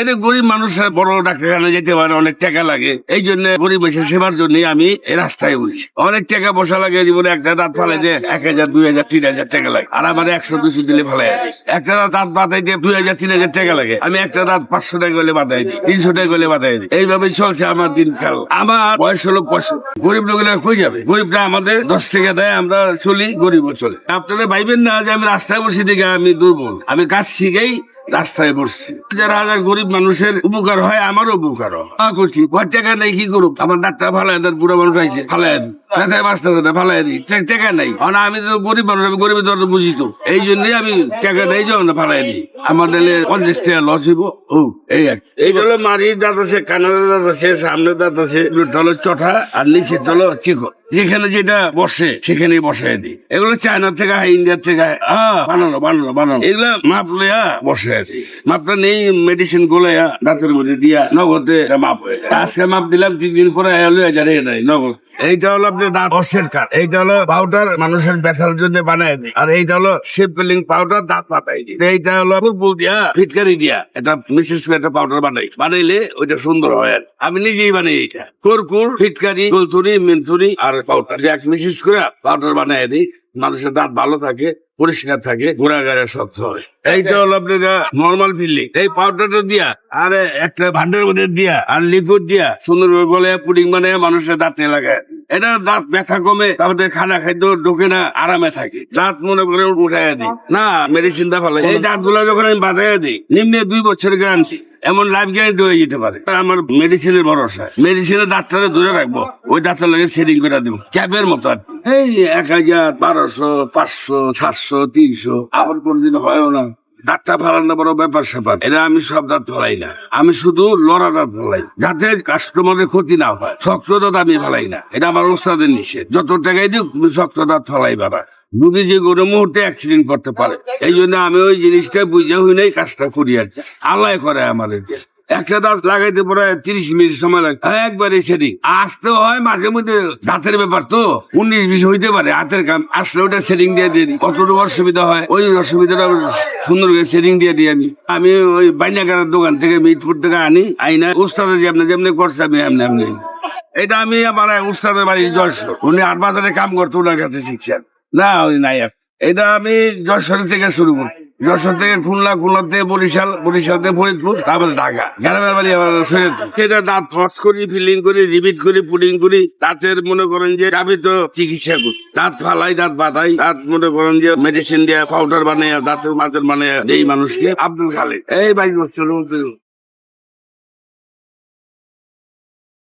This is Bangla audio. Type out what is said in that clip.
এটা গরিব মানুষের বড় ডাক্তারখানা যেতে পারে, অনেক টাকা লাগে। এই জন্য গরিব মানুষের সেবার জন্য আমি রাস্তায় বলছি অনেক টাকা বসা লাগে জীবনে একটা দাঁত ফালাই দিয়ে এক হাজার, দুই হাজার, তিন হাজার টাকা লাগে। আর আমার একশো দুশো দিলে ফালাই একটা দাঁত বাতাই দিয়ে দুই হাজার, তিন হাজার টাকা লাগে। আমি একটা দাঁত পাঁচশো টাকা হলে বাতাই দিই, তিনশো টাকা হলে বাতাই দিই। এইভাবে চলছে আমার দিনকাল। আমার বয়স হলো পঁয়ষট্টি। গরিব লোকেরা কই যাবে? গরিবরা আমাদের দশ টাকা দেয়, আমরা চলি গরিবও চলে আপনারা ভাইবেন না যে আমি রাস্তায় বসে দিকে আমি দুর্বল। আমি কাজ শিখেই রাস্তায় বসছি। যারা হাজার গরিব মানুষের উপকার হয়, আমারও উপকার করছি। ঘর টাকা নেই, কি করুক আমার ডাক্তার ভালো এদের বুড়ো মানুষ আইছে ভালো ব্যথায় বাঁচতে না ফালাই দিই। টাকা নাই। আমি তো গরিব মানুষ, আমি গরিবের দর বুঝি তো। এই জন্যই আমি টাকা নেই যখন ফালাই দিই। আমার দিলে পঞ্চাশ টাকা লস হইব। ও এই আর কি। এইটা হলো মারি দাঁত আছে কানার দাঁত আছে সামনে দাঁত আছে হলো চটা আর নিচে হলো চিকো যেখানে যেটা বসে সেখানে বসায় দিই। এগুলো চায়না থেকে হয় ইন্ডিয়ার থেকে আহ, বানানো বানানো বানানো। এগুলো মাপ লইয়া বসে আছে মাপটা নেই মেডিসিনগুলো দাঁতের মধ্যে দিয়া নগদে মাপ হয়ে আজকে মাপ দিলাম তিন দিন পরে লইয়া যায় নাই নগদ। এইটা হলো আপনি দাঁত বর্ষের কাঠ। এইটা হলো পাউডার মানুষের ব্যথার জন্য বানায় দিই আর এইটা হলো শেপলিং পাউডার দাঁত পাতাই দিই এইটা হলো ফুটবল দিয়া ফিটকারি দিয়া। এটা করে একটা পাউডার বানাই। বানাইলে ওইটা সুন্দর হয় আর। আমি নিজেই বানাই এইটা। কর্পুর ফিটকারি কলচুরি মিনচুরি আর পাউডার এক বিশেষ করে পাউডার বানাই দিই মানুষের দাঁত ভালো থাকে পরিষ্কার থাকে ঘোরাঘাড়া শক্ত হয়। এইটা হলো আপনার নর্মাল ফিল্ডিং এই পাউডারটা দিয়া আর একটা ভান্ডার মধ্যে দিয়া আর লিকুইড দিয়া সুন্দর বলে পুডিং মানে মানুষের দাঁতে লাগায় এটা দাঁত ব্যথা কমে তারপরে খানা খাদ্য ঢোকে না আরামে থাকে। দাঁত মনে করে উঠাই দিই। না মেডিসিন দা ফেলে এই দাঁতগুলা যখন আমি বাঁধাই দিই নিম্নে দুই বছর গ্যারান্টি এমন লাইফ গ্যারান্টি হয়ে যেতে পারে। আমার মেডিসিনের ভরসা। মেডিসিনের দাঁতটা দূরে রাখব ওই দাঁতটা লাগে সেটিং করে দেবো। ক্যাবের মতো আর। এই এক হাজার বারোশো পাঁচশো সাতশো তিনশো আবার কোনদিন হয়ও না। দাঁতটা ফালানো বড় ব্যাপার স্যাপার এটা আমি সব দাঁত ফেলাই না। আমি শুধু লড়া দাঁত ফেলাই যাতে কাস্টমারের ক্ষতি না হয়। শক্ত দাঁত আমি ফেলাই না এটা আমার ওস্তাদের নিষেধ। যত টাকাই দিক তুমি শক্ত দাঁত ফেলাই বাবা। যদি যে কোনো মুহূর্তে অ্যাক্সিডেন্ট করতে পারে এই জন্য আমি ওই জিনিসটা বুঝে হই নাই কাজটা করি আর কি। আল্লাহ করে আমাদের একটা দাঁত লাগাইতে পরে তিরিশ মিনিট সময় লাগে। হ্যাঁ, একবারে সেটিং আসতে হয় মাঝে মধ্যে দাঁতের ব্যাপার তো। উনিশ বিশ হইতে পারে হাতের কাম। আসলে ওটা সেটিং দিয়ে দিই। কতটুকু অসুবিধা হয় ওই অসুবিধাটা সুন্দর করে সেটিং দিয়ে দিই আমি। আমি ওই বাইনাকারের দোকান থেকে মিটফুট থেকে আনি আইনা উস্তাদে যেমনি যেমনি করছে আমি এমনি এমনি। এটা আমি আমার উস্তাদের বাড়ি যশোর উনি আট বাজারে কাম করতো ওনার কাছে শিখছেন। না উনি নাই। এটা আমি যশোর থেকে শুরু করি। যশোর থেকে খুলনা থেকে বরিশাল বরিশাল থেকে ফরিদপুর, তারপরে ঢাকা। গ্রামের বাড়ি আমার সেটা দাঁত ফস করি, ফিলিং করি, রিপিট করি পুডিং করি। দাঁতের মনে করেন যে আমি তো চিকিৎসা করি। দাঁত ফালাই, দাঁত বাঁধাই। দাঁত মনে করেন যে মেডিসিন দিয়ে পাউডার বানিয়ে দাঁতের মাছের মানে এই মানুষকে। আব্দুল খালেদ এই বাইক বছর